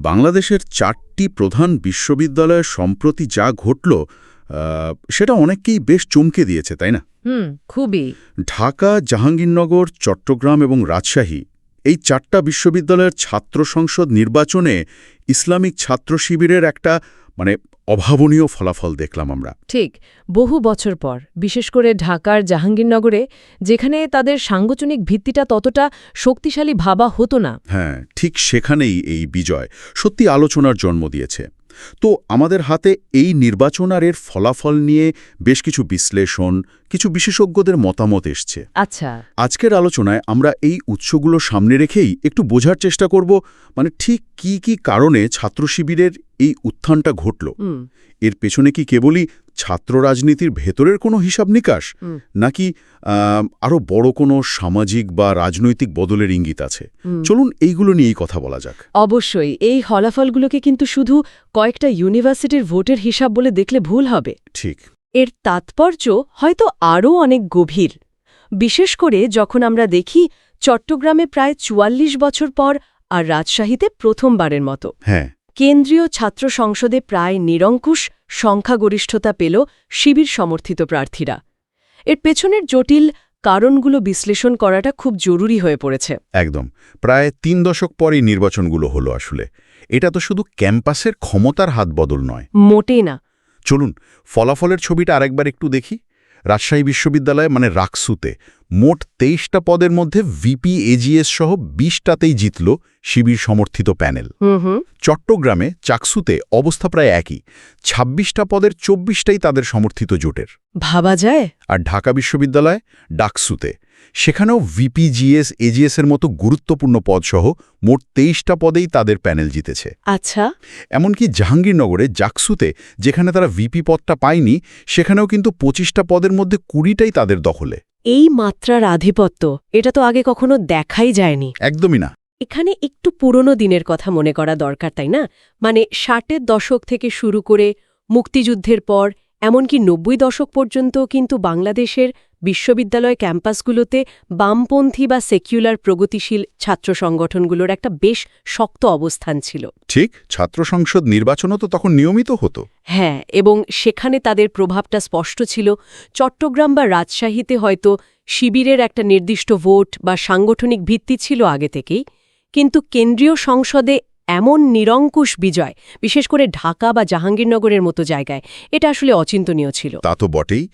বাংলাদেশের চারটি প্রধান বিশ্ববিদ্যালয়ে সম্প্রতি যা ঘটল সেটা অনেককেই বেশ চমকে দিয়েছে তাই না? হুম খুবই। ঢাকা জাহাঙ্গীরনগর চট্টগ্রাম এবং রাজশাহী এই চারটা বিশ্ববিদ্যালয়ের ছাত্র সংসদ নির্বাচনে ইসলামিক ছাত্র শিবিরের একটা মানে অভাবনীয় ফলাফল দেখলাম আমরা। ঠিক বহু বছর পর বিশেষ করে ঢাকার জাহাঙ্গীরনগরে যেখানে তাদের সাংগঠনিক ভিত্তিটা ততটা শক্তিশালী ভাবা হতো না। হ্যাঁ ঠিক সেখানেই এই বিজয় সত্যি আলোচনার জন্ম দিয়েছে। তো আমাদের হাতে এই নির্বাচন আর এর ফলাফল নিয়ে বেশ কিছু বিশ্লেষণ কিছু বিশেষজ্ঞদের মতামত এসছে। আচ্ছা। আজকের আলোচনায় আমরা এই উৎসগুলো সামনে রেখেই একটু বোঝার চেষ্টা করব মানে ঠিক কি কি কারণে ছাত্র শিবিরের এই উত্থানটা ঘটল। এর পেছনে কি কেবলই ছাত্র রাজনীতির ভেতরের কোনো হিসাব নিকাশ? নাকি আরও বড় কোনো সামাজিক বা রাজনৈতিক বদলের ইঙ্গিত আছে? চলুন এইগুলো নিয়েই কথা বলা যাক। অবশ্যই এই ফলাফলগুলোকে কিন্তু শুধু কয়েকটা ইউনিভার্সিটির ভোটের হিসাব বলে দেখলে ভুল হবে। ঠিক। এর তাৎপর্য হয়তো আরও অনেক গভীর। বিশেষ করে যখন আমরা দেখি চট্টগ্রামে প্রায় চুয়াল্লিশ বছর পর আর রাজশাহীতে প্রথমবারের মতো। হ্যাঁ। কেন্দ্রীয় ছাত্র সংসদে প্রায় নিরঙ্কুশ সংখ্যাগরিষ্ঠতা পেল শিবির সমর্থিত প্রার্থীরা। এর পেছনের জটিল কারণগুলো বিশ্লেষণ করাটা খুব জরুরি হয়ে পড়েছে। একদম। প্রায় তিন দশক পরেই নির্বাচনগুলো হলো আসলে। এটা তো শুধু ক্যাম্পাসের ক্ষমতার হাত বদল নয়। মোটেই না। চলুন, ফলাফলের ছবিটা আরেকবার একটু দেখি। রাজশাহী বিশ্ববিদ্যালয়ে মানে রাকসুতে মোট তেইশটা পদের মধ্যে ভিপি, এজিএস সহ বিশটাতেই জিতল শিবির সমর্থিত প্যানেল। চট্টগ্রামে চাকসুতে অবস্থা প্রায় একই। ২৬টা পদের চব্বিশটাই তাদের সমর্থিত জোটের। ভাবা যায়? আর ঢাকা বিশ্ববিদ্যালয় ডাকসুতে। সেখানেও ভিপিজিএস এজিএসের মতো গুরুত্বপূর্ণ পদসহ মোট তেইশটা পদেই তাদের প্যানেল জিতেছে। আচ্ছা। এমনকি জাহাঙ্গীরনগরে জাকসুতে যেখানে তারা ভিপি পদটা পায়নি সেখানেও কিন্তু পঁচিশটা পদের মধ্যে কুড়িটাই তাদের দখলে। এই মাত্রার আধিপত্য এটা তো আগে কখনো দেখাই যায়নি। একদমই না। এখানে একটু পুরনো দিনের কথা মনে করা দরকার তাই না? মানে ষাটের দশক থেকে শুরু করে মুক্তিযুদ্ধের পর এমনকি নব্বই দশক পর্যন্ত কিন্তু বাংলাদেশের বিশ্ববিদ্যালয় ক্যাম্পাসগুলোতে বামপন্থী বা সেকুলার প্রগতিশীল ছাত্র সংগঠনগুলোর একটা বেশ শক্ত অবস্থান ছিল। ঠিক ছাত্র সংসদ নির্বাচনও তো তখন নিয়মিত হতো। হ্যাঁ এবং সেখানে তাদের প্রভাবটা স্পষ্ট ছিল। চট্টগ্রাম বা রাজশাহীতে হয়তো শিবিরের একটা নির্দিষ্ট ভোট বা সাংগঠনিক ভিত্তি ছিল আগে থেকেই। কিন্তু কেন্দ্রীয় সংসদে এমন নিরঙ্কুশ বিজয়, বিশেষ করে ঢাকা বা জাহাঙ্গীরনগরের মতো জায়গায়, এটা আসলে অচিন্তনীয় ছিল। তা তো বটেই।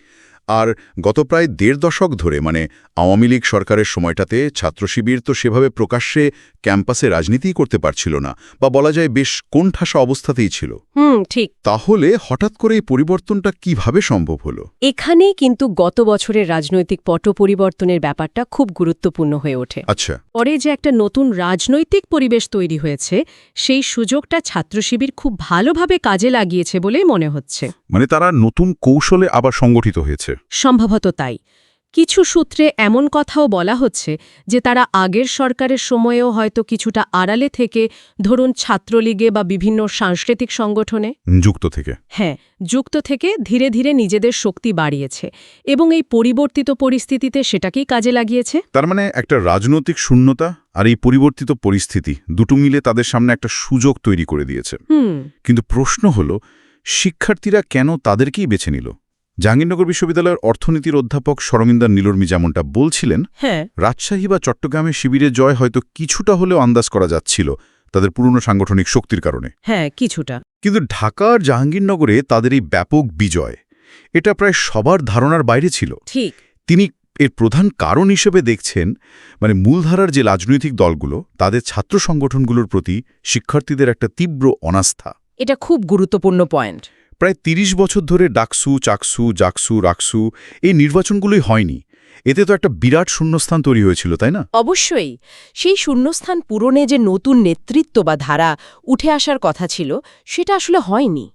আর গত প্রায় দেড় দশক ধরে মানে আওয়ামী লীগ সরকারের সময়টাতে ছাত্র শিবির তো সেভাবে প্রকাশ্যে ক্যাম্পাসে রাজনীতিই করতে পারছিল না বা বলা যায় বেশ কোণঠাসা অবস্থাতেই ছিল। হুম ঠিক। তাহলে হঠাৎ করে এই পরিবর্তনটা কীভাবে সম্ভব হলো? এখানেই কিন্তু গত বছরের রাজনৈতিক পট পরিবর্তনের ব্যাপারটা খুব গুরুত্বপূর্ণ হয়ে ওঠে। আচ্ছা। পরে যে একটা নতুন রাজনৈতিক পরিবেশ তৈরি হয়েছে সেই সুযোগটা ছাত্রশিবির খুব ভালোভাবে কাজে লাগিয়েছে বলেই মনে হচ্ছে। মানে তারা নতুন কৌশলে আবার সংগঠিত হয়েছে। সম্ভবত তাই। কিছু সূত্রে এমন কথাও বলা হচ্ছে যে তারা আগের সরকারের সময়েও হয়তো কিছুটা আড়ালে থেকে ধরুন ছাত্রলীগে বা বিভিন্ন সাংস্কৃতিক সংগঠনে যুক্ত থেকে। হ্যাঁ যুক্ত থেকে ধীরে ধীরে নিজেদের শক্তি বাড়িয়েছে এবং এই পরিবর্তিত পরিস্থিতিতে সেটাকেই কাজে লাগিয়েছে। তার মানে একটা রাজনৈতিক শূন্যতা আর এই পরিবর্তিত পরিস্থিতি দুটো মিলে তাদের সামনে একটা সুযোগ তৈরি করে দিয়েছে। কিন্তু প্রশ্ন হল শিক্ষার্থীরা কেন তাদেরকেই বেছে নিল? জাহাঙ্গীরনগর বিশ্ববিদ্যালয়ের অর্থনীতির অধ্যাপক শরমিন্দার নীলর্মি যেমনটা বলছিলেন হ্যাঁ। রাজশাহী বা চট্টগ্রামে শিবিরের জয় হয়তো কিছুটা হলেও আন্দাজ করা যাচ্ছিল তাদের পুরনো সাংগঠনিক শক্তির কারণে। হ্যাঁ কিছুটা। কিন্তু ঢাকা আর জাহাঙ্গীরনগরে তাদের এই ব্যাপক বিজয় এটা প্রায় সবার ধারণার বাইরে ছিল। ঠিক। তিনি এর প্রধান কারণ হিসেবে দেখছেন মানে মূলধারার যে রাজনৈতিক দলগুলো তাদের ছাত্র সংগঠনগুলোর প্রতি শিক্ষার্থীদের একটা তীব্র অনাস্থা। এটা খুব গুরুত্বপূর্ণ পয়েন্ট। প্রায় ৩০ বছর ধরে ডাকসু, চাকসু, জাকসু, রাকসু এই নির্বাচনগুলোই হয়নি। এতে তো একটা বিরাট শূন্যস্থান তৈরি হয়েছিল, তাই না? অবশ্যই। সেই শূন্যস্থান পূরণে যে নতুন নেতৃত্ব বা ধারা উঠে আসার কথা ছিল, সেটা আসলে হয়নি।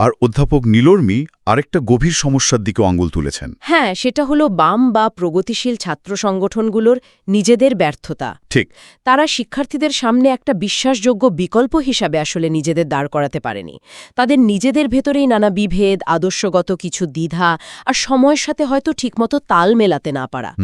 আর অধ্যাপক নীলর্মি আরেকটা গভীর সমস্যার দিকে আঙ্গুল তুলেছেন। হ্যাঁ সেটা হলো বাম বা প্রগতিশীল ছাত্র সংগঠনগুলোর নিজেদের ব্যর্থতা। ঠিক। তারা শিক্ষার্থীদের সামনে একটা বিশ্বাসযোগ্য বিকল্প হিসাবে আসলে নিজেদের দাঁড় করাতে পারেনি। তাদের নিজেদের ভেতরেই নানা বিভেদ আদর্শগত কিছু দ্বিধা আর সময়ের সাথে হয়তো ঠিকমতো তাল মেলাতে না পারা।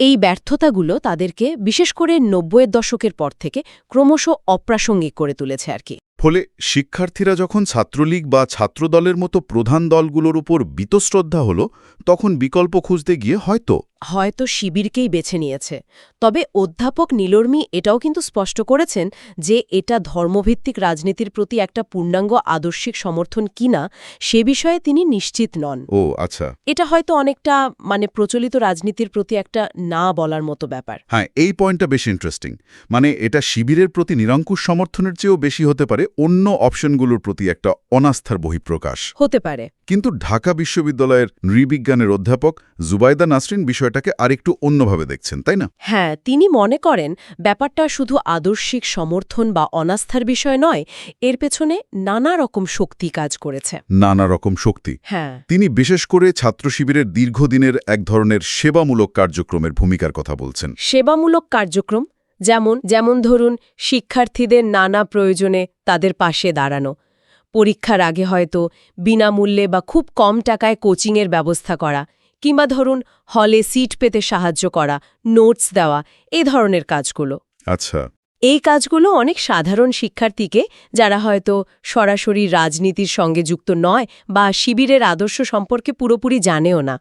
এই ব্যর্থতাগুলো তাদেরকে বিশেষ করে নব্বইয়ের দশকের পর থেকে ক্রমশ অপ্রাসঙ্গিক করে তুলেছে আর কি। ফলে শিক্ষার্থীরা যখন ছাত্রলীগ বা ছাত্রদলের মতো প্রধান দলগুলোর উপর বিতশ্রদ্ধা হল, তখন বিকল্প খুঁজতে গিয়ে হয়তো হয়তো শিবিরকেই বেছে নিয়েছে। তবে অধ্যাপক নীলর্মী এটাও কিন্তু স্পষ্ট করেছেন যে এটা ধর্মভিত্তিক রাজনীতির প্রতি একটা পূর্ণাঙ্গ আদর্শিক সমর্থন কিনা সে বিষয়ে তিনি নিশ্চিত নন। ও আচ্ছা। এটা হয়তো অনেকটা মানে প্রচলিত রাজনীতির প্রতি একটা না বলার মতো ব্যাপার। হ্যাঁ এই পয়েন্টটা বেশ ইন্টারেস্টিং মানে এটা শিবিরের প্রতি নিরঙ্কুশ সমর্থনের চেয়েও বেশি হতে পারে অন্য অপশনগুলোর প্রতি একটা অনাস্থার বহিঃপ্রকাশ। হতে পারে। কিন্তু ঢাকা বিশ্ববিদ্যালয়ের নৃবিজ্ঞানের অধ্যাপক জুবাইদা নাসরিন বিষয়টাকে আরেকটু অন্যভাবে দেখছেন তাই না? হ্যাঁ তিনি মনে করেন ব্যাপারটা শুধু আদর্শিক সমর্থন বা অনাস্থার বিষয় নয় এর পেছনে নানা রকম শক্তি কাজ করেছে। নানা রকম শক্তি। হ্যাঁ। তিনি বিশেষ করে ছাত্র শিবিরের দীর্ঘদিনের এক ধরনের সেবামূলক কার্যক্রমের ভূমিকার কথা বলছেন। সেবামূলক কার্যক্রম? যেমন যেমন ধরুন শিক্ষার্থীদের নানা প্রয়োজনে তাদের পাশে দাঁড়ানো পরীক্ষার আগে হয়তো বিনামূল্যে বা খুব কম টাকায় কোচিংয়ের ব্যবস্থা করা কিংবা ধরুন হলে সিট পেতে সাহায্য করা নোটস দেওয়া এই ধরনের কাজগুলো। আচ্ছা। এই কাজগুলো অনেক সাধারণ শিক্ষার্থীকে যারা হয়তো সরাসরি রাজনীতির সঙ্গে যুক্ত নয় বা শিবিরের আদর্শ সম্পর্কে পুরোপুরি জানেও না।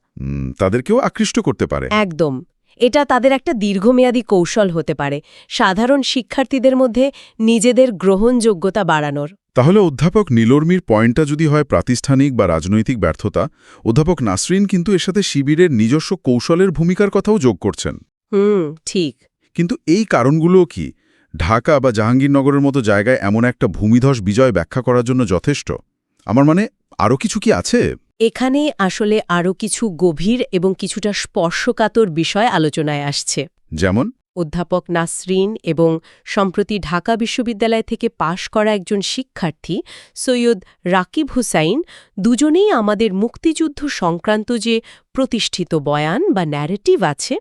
তাদেরকেও আকৃষ্ট করতে পারে। একদম। এটা তাদের একটা দীর্ঘমেয়াদী কৌশল হতে পারে সাধারণ শিক্ষার্থীদের মধ্যে নিজেদের গ্রহণযোগ্যতা বাড়ানোর। তাহলে অধ্যাপক নীলর্মির পয়েন্টটা যদি হয় প্রাতিষ্ঠানিক বা রাজনৈতিক ব্যর্থতা অধ্যাপক নাসরিন কিন্তু এর সাথে শিবিরের নিজস্ব কৌশলের ভূমিকার কথাও যোগ করছেন। হুম ঠিক। কিন্তু এই কারণগুলোও কি? ঢাকা বা জাহাঙ্গীরনগরের মতো জায়গায় এমন একটা ভূমিধস বিজয় ব্যাখ্যা করার জন্য যথেষ্ট। আমার মানে আরও কিছু কি আছে? এখানে আসলে আরও কিছু গভীর এবং কিছুটা স্পর্শকাতর বিষয় আলোচনায় আসছে। যেমন? অধ্যাপক নাসরিন এবং সম্প্রতি ঢাকা বিশ্ববিদ্যালয় থেকে পাশ করা একজন শিক্ষার্থী সৈয়দ রাকিব হুসাইন দুজনেই আমাদের মুক্তিযুদ্ধ সংক্রান্ত যে প্রতিষ্ঠিত বয়ান বা ন্যারেটিভ আছে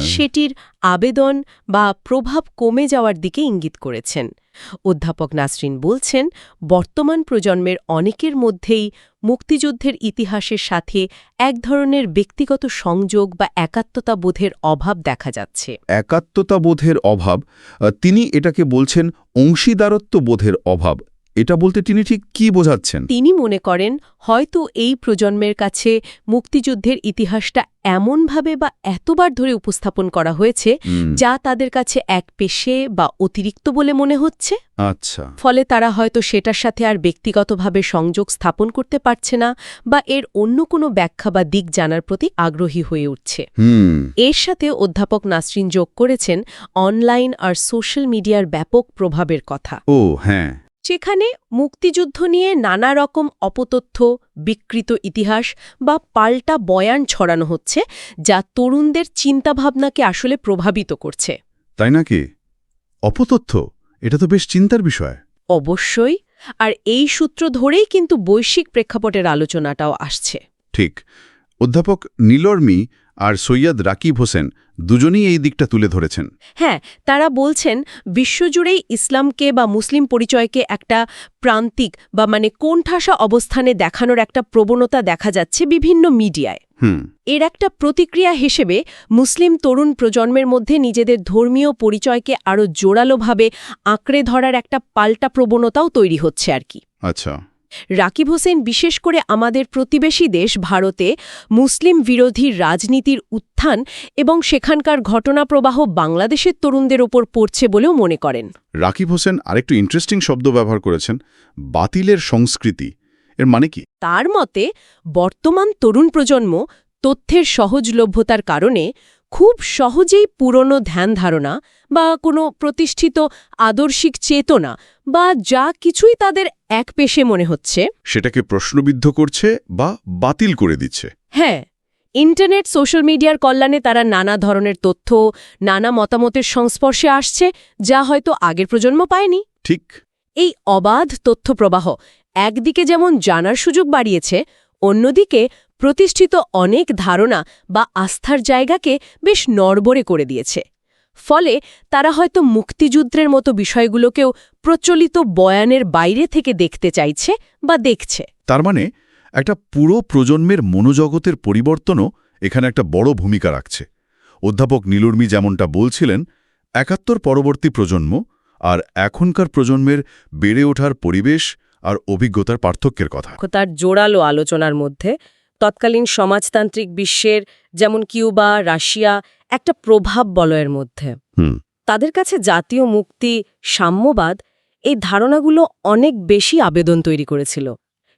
সেটির আবেদন বা প্রভাব কমে যাওয়ার দিকে ইঙ্গিত করেছেন। অধ্যাপক নাসরিন বলছেন বর্তমান প্রজন্মের অনেকের মধ্যেই মুক্তিযুদ্ধের ইতিহাসের সাথে এক ধরনের ব্যক্তিগত সংযোগ বা একাত্মতা বোধের অভাব দেখা যাচ্ছে। একাত্মতা বোধের অভাব তিনি এটাকে বলছেন অংশীদারত্ব বোধের অভাব। এটা বলতে তিনি ঠিক কি বোঝাচ্ছেন? তিনি মনে করেন হয়তো এই প্রজন্মের কাছে মুক্তিযুদ্ধের ইতিহাসটা এমনভাবে বা এতবার ধরে উপস্থাপন করা হয়েছে যা তাদের কাছে এক পেশে বা অতিরিক্ত বলে মনে হচ্ছে। আচ্ছা। ফলে তারা হয়তো সেটার সাথে আর ব্যক্তিগতভাবে সংযোগ স্থাপন করতে পারছে না বা এর অন্য কোনো ব্যাখ্যা বা দিক জানার প্রতি আগ্রহী হয়ে উঠছে। এর সাথে অধ্যাপক নাসরিন যোগ করেছেন অনলাইন আর সোশ্যাল মিডিয়ার ব্যাপক প্রভাবের কথা। ও হ্যাঁ। যেখানে মুক্তিযুদ্ধ নিয়ে নানা রকম অপতথ্য বিকৃত ইতিহাস বা পাল্টা বয়ান ছড়ানো হচ্ছে যা তরুণদের চিন্তাভাবনাকে আসলে প্রভাবিত করছে। তাই নাকি? অপতথ্য? এটা তো বেশ চিন্তার বিষয়। অবশ্যই। আর এই সূত্র ধরেই কিন্তু বৈশ্বিক প্রেক্ষাপটের আলোচনাটাও আসছে। ঠিক। অধ্যাপক নীলর্মি আর সৈয়দ রাকিব হোসেন দুজনেই এই দিকটা তুলে ধরেছেন। হ্যাঁ তারা বলছেন বিশ্বজুড়েই ইসলামকে বা মুসলিম পরিচয়কে একটা প্রান্তিক বা মানে কোণঠাসা অবস্থানে দেখানোর একটা প্রবণতা দেখা যাচ্ছে বিভিন্ন মিডিয়ায়। হুম। এর একটা প্রতিক্রিয়া হিসেবে মুসলিম তরুণ প্রজন্মের মধ্যে নিজেদের ধর্মীয় পরিচয়কে আরও জোরালোভাবে আঁকড়ে ধরার একটা পাল্টা প্রবণতাও তৈরি হচ্ছে আর কি। আচ্ছা। রাকিব হোসেন বিশেষ করে আমাদের প্রতিবেশী দেশ ভারতে মুসলিম বিরোধী রাজনীতির উত্থান এবং সেখানকার ঘটনাপ্রবাহ বাংলাদেশের তরুণদের ওপর পড়ছে বলেও মনে করেন। রাকিব হোসেন আরেকটু ইন্টারেস্টিং শব্দ ব্যবহার করেছেন বাতিলের সংস্কৃতি। এর মানে কি? তার মতে বর্তমান তরুণ প্রজন্ম তথ্যের সহজলভ্যতার কারণে খুব সহজেই পুরনো ধ্যান ধারণা বা কোনো প্রতিষ্ঠিত আদর্শিক চেতনা বা যা কিছুই তাদের এক পেশে মনে হচ্ছে। সেটাকে প্রশ্নবিদ্ধ করছে বা বাতিল করে দিচ্ছে। হ্যাঁ ইন্টারনেট সোশ্যাল মিডিয়ার কল্যাণে তারা নানা ধরনের তথ্য নানা মতামতের সংস্পর্শে আসছে যা হয়তো আগের প্রজন্ম পায়নি। ঠিক। এই অবাধ তথ্যপ্রবাহ একদিকে যেমন জানার সুযোগ বাড়িয়েছে অন্যদিকে প্রতিষ্ঠিত অনেক ধারণা বা আস্থার জায়গাকে বেশ নড়বড়ে করে দিয়েছে। ফলে তারা হয়তো মুক্তিযুদ্ধের মতো বিষয়গুলোকেও প্রচলিত বয়ানের বাইরে থেকে দেখতে চাইছে বা দেখছে। তার মানে একটা পুরো প্রজন্মের মনোজগতের পরিবর্তনও এখানে একটা বড় ভূমিকা রাখছে। অধ্যাপক নীলুর্মি যেমনটা বলছিলেন একাত্তর পরবর্তী প্রজন্ম আর এখনকার প্রজন্মের বেড়ে ওঠার পরিবেশ আর অভিজ্ঞতার পার্থক্যের কথা। তার জোরালো আলোচনার মধ্যে তৎকালীন সমাজতান্ত্রিক বিশ্বের যেমন কিউবা রাশিয়া একটা প্রভাব বলয়ের মধ্যে। তাদের কাছে জাতীয় মুক্তি সাম্যবাদ এই ধারণাগুলো অনেক বেশি আবেদন তৈরি করেছিল।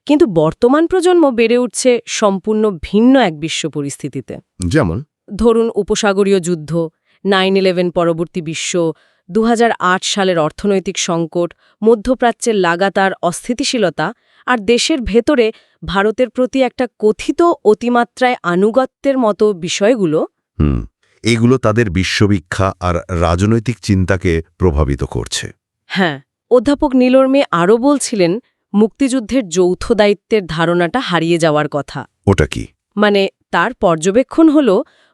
কিন্তু বর্তমান প্রজন্ম বেড়ে উঠছে সম্পূর্ণ ভিন্ন এক বিশ্ব পরিস্থিতিতে। যেমন? ধরুন উপসাগরীয় যুদ্ধ নাইন ইলেভেন পরবর্তী বিশ্ব দু হাজার আট সালের অর্থনৈতিক সংকট মধ্যপ্রাচ্যের লাগাতার অস্থিতিশীলতা আর দেশের ভেতরে ভারতের প্রতি একটা কথিত অতিমাত্রায় আনুগত্যের মতো বিষয়গুলো হুম এগুলো তাদের বিশ্ববিখ্যা আর রাজনৈতিক চিন্তাকে প্রভাবিত করছে। হ্যাঁ অধ্যাপক নীলর্মে আরও বলছিলেন মুক্তিযুদ্ধের যৌথ দায়িত্বের ধারণাটা হারিয়ে যাওয়ার কথা। ওটা কি? মানে তার পর্যবেক্ষণ হল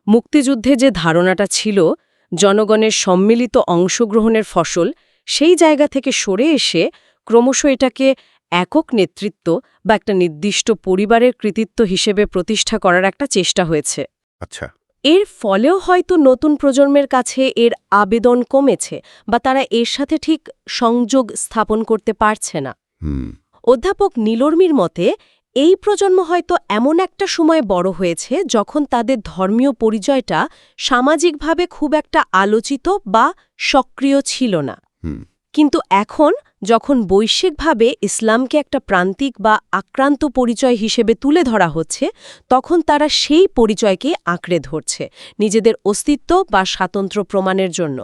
মুক্তিযুদ্ধে যে ধারণাটা ছিল জনগণের সম্মিলিত অংশগ্রহণের ফসল সেই জায়গা থেকে সরে এসে ক্রমশ এটাকে একক নেতৃত্ব বা একটা নির্দিষ্ট পরিবারের কৃতিত্ব হিসেবে প্রতিষ্ঠা করার একটা চেষ্টা হয়েছে। আচ্ছা। এর ফলেও হয়তো নতুন প্রজন্মের কাছে এর আবেদন কমেছে বা তারা এর সাথে ঠিক সংযোগ স্থাপন করতে পারছে না। অধ্যাপক নীলর্মির মতে এই প্রজন্ম হয়তো এমন একটা সময় বড় হয়েছে যখন তাদের ধর্মীয় পরিচয়টা সামাজিকভাবে খুব একটা আলোচিত বা সক্রিয় ছিল না। কিন্তু এখন যখন বৈশ্বিকভাবে ইসলামকে একটা প্রান্তিক বা আক্রান্ত পরিচয় হিসেবে তুলে ধরা হচ্ছে তখন তারা সেই পরিচয়কে আঁকড়ে ধরছে নিজেদের অস্তিত্ব বা স্বাতন্ত্র্য প্রমাণের জন্য।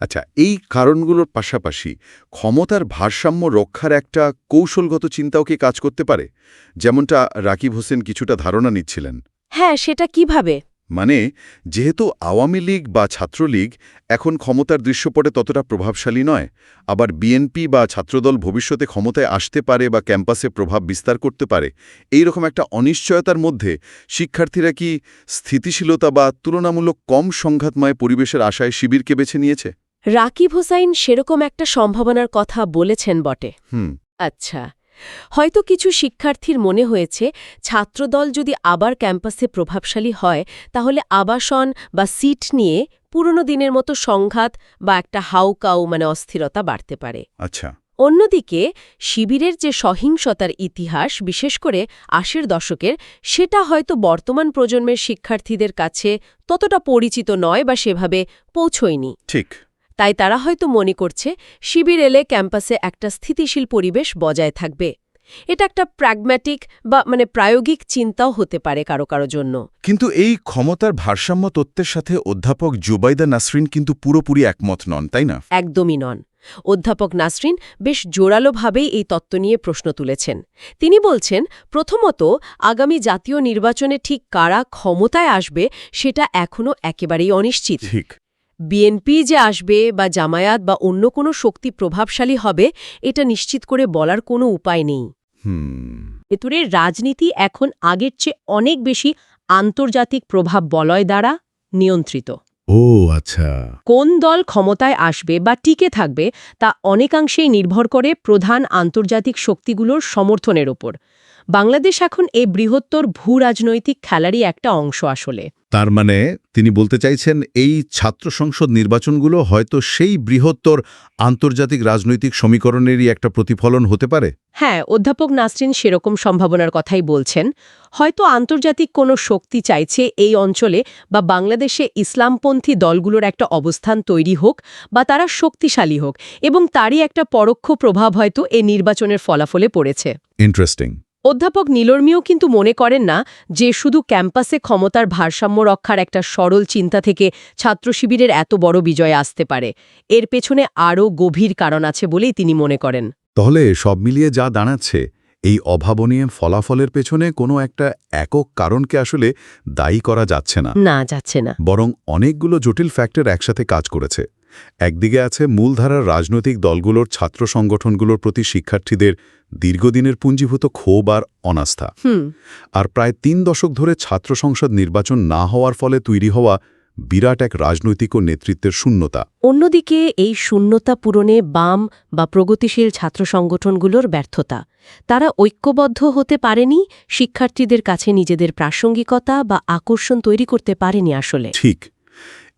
আচ্ছা এই কারণগুলোর পাশাপাশি ক্ষমতার ভারসাম্য রক্ষার একটা কৌশলগত চিন্তাও কি কাজ করতে পারে? যেমনটা রাকিব হোসেন কিছুটা ধারণা নিচ্ছিলেন। হ্যাঁ সেটা কীভাবে? মানে যেহেতু আওয়ামী লীগ বা ছাত্রলীগ এখন ক্ষমতার দৃশ্যপটে ততটা প্রভাবশালী নয় আবার বিএনপি বা ছাত্রদল ভবিষ্যতে ক্ষমতায় আসতে পারে বা ক্যাম্পাসে প্রভাব বিস্তার করতে পারে এই রকম একটা অনিশ্চয়তার মধ্যে শিক্ষার্থীরা কি স্থিতিশীলতা বা তুলনামূলক কম সংঘাতময় পরিবেশের আশায় শিবিরকে বেছে নিয়েছে? রাকিব হোসাইন সেরকম একটা সম্ভাবনার কথা বলেছেন বটে। হুম। আচ্ছা হয়তো কিছু শিক্ষার্থীর মনে হয়েছে ছাত্রদল যদি আবার ক্যাম্পাসে প্রভাবশালী হয় তাহলে আবাসন বা সিট নিয়ে পুরনো দিনের মতো সংঘাত বা একটা হাউকাউ মানে অস্থিরতা বাড়তে পারে। আচ্ছা। অন্যদিকে শিবিরের যে সহিংসতার ইতিহাস বিশেষ করে আশির দশকের সেটা হয়তো বর্তমান প্রজন্মের শিক্ষার্থীদের কাছে ততটা পরিচিত নয় বা সেভাবে পৌঁছয়নি। ঠিক। তাই তারা হয়তো মনে করছে শিবির এলে ক্যাম্পাসে একটা স্থিতিশীল পরিবেশ বজায় থাকবে। এটা একটা প্র্যাগম্যাটিক বা মানে প্রায়োগিক চিন্তাও হতে পারে কারও কারও জন্য। কিন্তু এই ক্ষমতার ভারসাম্য তত্ত্বের সাথে অধ্যাপক জুবাইদা নাসরিন কিন্তু পুরোপুরি একমত নন তাই না? একদমই নন। অধ্যাপক নাসরিন বেশ জোরালোভাবেই এই তত্ত্ব নিয়ে প্রশ্ন তুলেছেন। তিনি বলছেন প্রথমত আগামী জাতীয় নির্বাচনে ঠিক কারা ক্ষমতায় আসবে সেটা এখনও একেবারেই অনিশ্চিত। ঠিক। বিএনপি যে আসবে বা জামায়াত বা অন্য কোনো শক্তি প্রভাবশালী হবে এটা নিশ্চিত করে বলার কোনো উপায় নেই। হুম। ভেতরের রাজনীতি এখন আগের চেয়ে অনেক বেশি আন্তর্জাতিক প্রভাব বলয় দ্বারা নিয়ন্ত্রিত। ও আচ্ছা। কোন দল ক্ষমতায় আসবে বা টিকে থাকবে তা অনেকাংশেই নির্ভর করে প্রধান আন্তর্জাতিক শক্তিগুলোর সমর্থনের ওপর। বাংলাদেশ এখন এই বৃহত্তর ভূ রাজনৈতিক খেলারই একটা অংশ আসলে। তার মানে তিনি বলতে চাইছেন এই ছাত্র সংসদ নির্বাচনগুলো হয়তো সেই বৃহত্তর আন্তর্জাতিক রাজনৈতিক সমীকরণেরই একটা প্রতিফলন হতে পারে? হ্যাঁ অধ্যাপক নাসরিন সেরকম সম্ভাবনার কথাই বলছেন। হয়তো আন্তর্জাতিক কোনো শক্তি চাইছে এই অঞ্চলে বা বাংলাদেশে ইসলামপন্থী দলগুলোর একটা অবস্থান তৈরি হোক বা তারা শক্তিশালী হোক এবং তারই একটা পরোক্ষ প্রভাব হয়তো এই নির্বাচনের ফলাফলে পড়েছে। ইন্টারেস্টিং অধ্যাপক নীলর্মিও কিন্তু মনে করেন না যে শুধু ক্যাম্পাসে ক্ষমতার ভারসাম্য রক্ষার একটা সরল চিন্তা থেকে ছাত্র শিবিরের এত বড় বিজয় আসতে পারে। এর পেছনে আরও গভীর কারণ আছে বলেই তিনি মনে করেন। তাহলে সব মিলিয়ে যা দাঁড়াচ্ছে এই অভাবনীয় ফলাফলের পেছনে কোনো একটা একক কারণকে আসলে দায়ী করা যাচ্ছে না। না যাচ্ছে না। বরং অনেকগুলো জটিল ফ্যাক্টর একসাথে কাজ করেছে। একদিকে আছে মূলধারার রাজনৈতিক দলগুলোর ছাত্র সংগঠনগুলোর প্রতি শিক্ষার্থীদের দীর্ঘদিনের পুঞ্জীভূত ক্ষোভ আর অনাস্থা। হুম। আর প্রায় তিন দশক ধরে ছাত্র সংসদ নির্বাচন না হওয়ার ফলে তৈরি হওয়া বিরাট এক রাজনৈতিক ও নেতৃত্বের শূন্যতা। অন্যদিকে এই শূন্যতা পূরণে বাম বা প্রগতিশীল ছাত্র সংগঠনগুলোর ব্যর্থতা। তারা ঐক্যবদ্ধ হতে পারেনি শিক্ষার্থীদের কাছে নিজেদের প্রাসঙ্গিকতা বা আকর্ষণ তৈরি করতে পারেনি আসলে। ঠিক।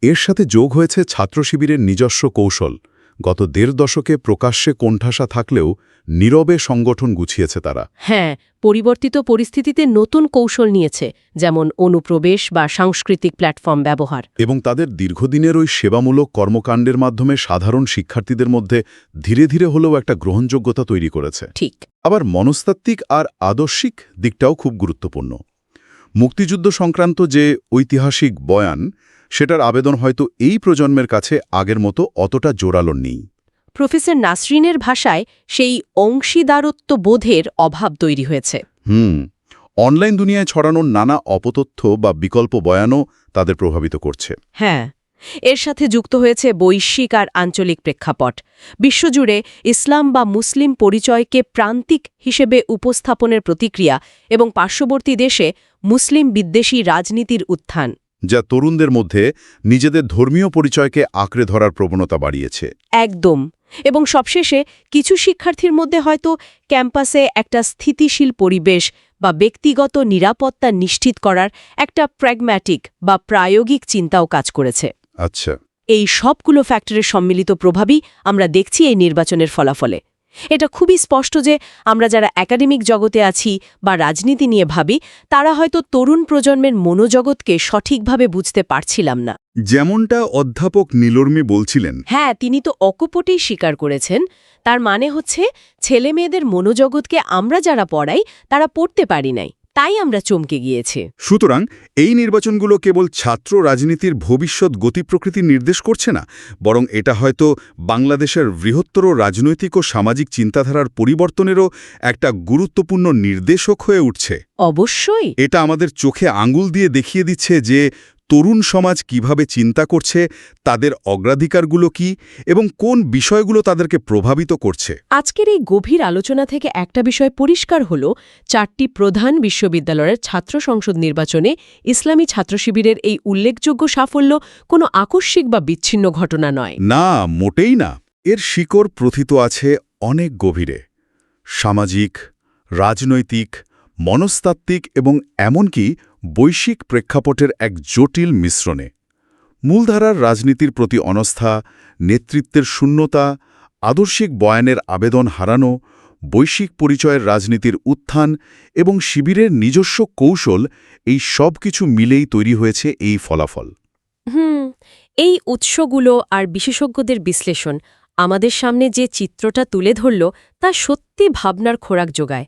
এর সাথে যোগ হয়েছে ছাত্র শিবিরের নিজস্ব কৌশল। গত দেড় দশকে প্রকাশ্যে কোণঠাসা থাকলেও নীরবে সংগঠন গুছিয়েছে তারা। হ্যাঁ পরিবর্তিত পরিস্থিতিতে নতুন কৌশল নিয়েছে যেমন অনুপ্রবেশ বা সাংস্কৃতিক প্ল্যাটফর্ম ব্যবহার। এবং তাদের দীর্ঘদিনের ওই সেবামূলক কর্মকাণ্ডের মাধ্যমে সাধারণ শিক্ষার্থীদের মধ্যে ধীরে ধীরে হলেও একটা গ্রহণযোগ্যতা তৈরি করেছে। ঠিক। আবার মনস্তাত্ত্বিক আর আদর্শিক দিকটাও খুব গুরুত্বপূর্ণ। মুক্তিযুদ্ধ সংক্রান্ত যে ঐতিহাসিক বয়ান সেটার আবেদন হয়তো এই প্রজন্মের কাছে আগের মতো অতটা জোরালো নেই। প্রফেসর নাসরিনের ভাষায় সেই অংশীদারত্ব বোধের অভাব তৈরি হয়েছে। হুম অনলাইন দুনিয়ায় ছড়ানো নানা অপতথ্য বা বিকল্প বয়ানও তাদের প্রভাবিত করছে। হ্যাঁ এর সাথে যুক্ত হয়েছে বৈশ্বিক আর আঞ্চলিক প্রেক্ষাপট। বিশ্বজুড়ে ইসলাম বা মুসলিম পরিচয়কে প্রান্তিক হিসেবে উপস্থাপনের প্রতিক্রিয়া এবং পার্শ্ববর্তী দেশে মুসলিম বিদ্বেষী রাজনীতির উত্থান। যা তরুণদের মধ্যে নিজেদের ধর্মীয় পরিচয়কে আঁকড়ে ধরার প্রবণতা বাড়িয়েছে। একদম। এবং সবশেষে কিছু শিক্ষার্থীর মধ্যে হয়তো ক্যাম্পাসে একটা স্থিতিশীল পরিবেশ বা ব্যক্তিগত নিরাপত্তা নিশ্চিত করার একটা প্র্যাগম্যাটিক বা প্রায়োগিক চিন্তাও কাজ করেছে। আচ্ছা। এই সবগুলো ফ্যাক্টরের সম্মিলিত প্রভাবই আমরা দেখছি এই নির্বাচনের ফলাফলে। এটা খুবই স্পষ্ট যে আমরা যারা একাডেমিক জগতে আছি বা রাজনীতি নিয়ে ভাবি তারা হয়তো তরুণ প্রজন্মের মনোজগৎকে সঠিকভাবে বুঝতে পারছিলাম না। যেমনটা অধ্যাপক নীলর্মি বলছিলেন। হ্যাঁ তিনি তো অকপটেই স্বীকার করেছেন। তার মানে হচ্ছে ছেলে মেয়েদের মনোজগৎকে আমরা যারা পড়াই তারা পড়তে পারি নাই। তাই আমরা চমকে গিয়েছি। সুতরাং এই নির্বাচনগুলো কেবল ছাত্র রাজনীতির ভবিষ্যৎ গতি প্রকৃতি নির্দেশ করছে না বরং এটা হয়তো বাংলাদেশের বৃহত্তর রাজনৈতিক ও সামাজিক চিন্তাধারার পরিবর্তনেরও একটা গুরুত্বপূর্ণ নির্দেশক হয়ে উঠছে। অবশ্যই। এটা আমাদের চোখে আঙুল দিয়ে দেখিয়ে দিচ্ছে যে তরুণ সমাজ কীভাবে চিন্তা করছে তাদের অগ্রাধিকারগুলো কি এবং কোন বিষয়গুলো তাদেরকে প্রভাবিত করছে? আজকের এই গভীর আলোচনা থেকে একটা বিষয় পরিষ্কার হল চারটি প্রধান বিশ্ববিদ্যালয়ের ছাত্র সংসদ নির্বাচনে ইসলামী ছাত্র শিবিরের এই উল্লেখযোগ্য সাফল্য কোনো আকস্মিক বা বিচ্ছিন্ন ঘটনা নয়। না মোটেই না। এর শিকড় প্রথিত আছে অনেক গভীরে। সামাজিক রাজনৈতিক মনস্তাত্ত্বিক এবং এমনকি বৈশ্বিক প্রেক্ষাপটের এক জটিল মিশ্রণে। মূলধারার রাজনীতির প্রতি অনস্থা, নেতৃত্বের শূন্যতা, আদর্শিক বয়ানের আবেদন হারানো, বৈশ্বিক পরিচয়ের রাজনীতির উত্থান এবং শিবিরের নিজস্ব কৌশল, এই সব কিছু মিলেই তৈরি হয়েছে এই ফলাফল। হুম, এই উৎসগুলো আর বিশেষজ্ঞদের বিশ্লেষণ আমাদের সামনে যে চিত্রটা তুলে ধরল তা সত্যি ভাবনার খোরাক যোগায়।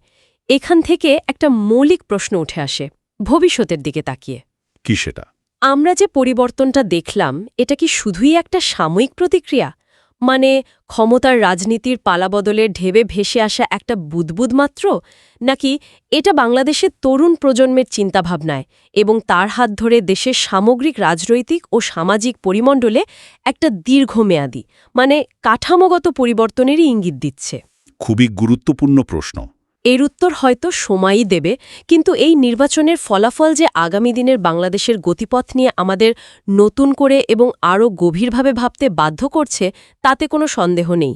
এখান থেকে একটা মৌলিক প্রশ্ন উঠে আসে। ভবিষ্যতের দিকে তাকিয়ে। কি সেটা? আমরা যে পরিবর্তনটা দেখলাম এটা কি শুধুই একটা সাময়িক প্রতিক্রিয়া? মানে ক্ষমতার রাজনীতির পালাবদলের ঢেবে ভেসে আসা একটা বুদবুদ মাত্র? নাকি এটা বাংলাদেশের তরুণ প্রজন্মের চিন্তাভাবনায় এবং তার হাত ধরে দেশের সামগ্রিক রাজনৈতিক ও সামাজিক পরিমণ্ডলে একটা দীর্ঘমেয়াদী মানে কাঠামোগত পরিবর্তনেরই ইঙ্গিত দিচ্ছে? খুবই গুরুত্বপূর্ণ প্রশ্ন। এর উত্তর হয়তো সময়ই দেবে, কিন্তু এই নির্বাচনের ফলাফল যে আগামী দিনের বাংলাদেশের গতিপথ নিয়ে আমাদের নতুন করে এবং আরও গভীরভাবে ভাবতে বাধ্য করছে, তাতে কোনো সন্দেহ নেই।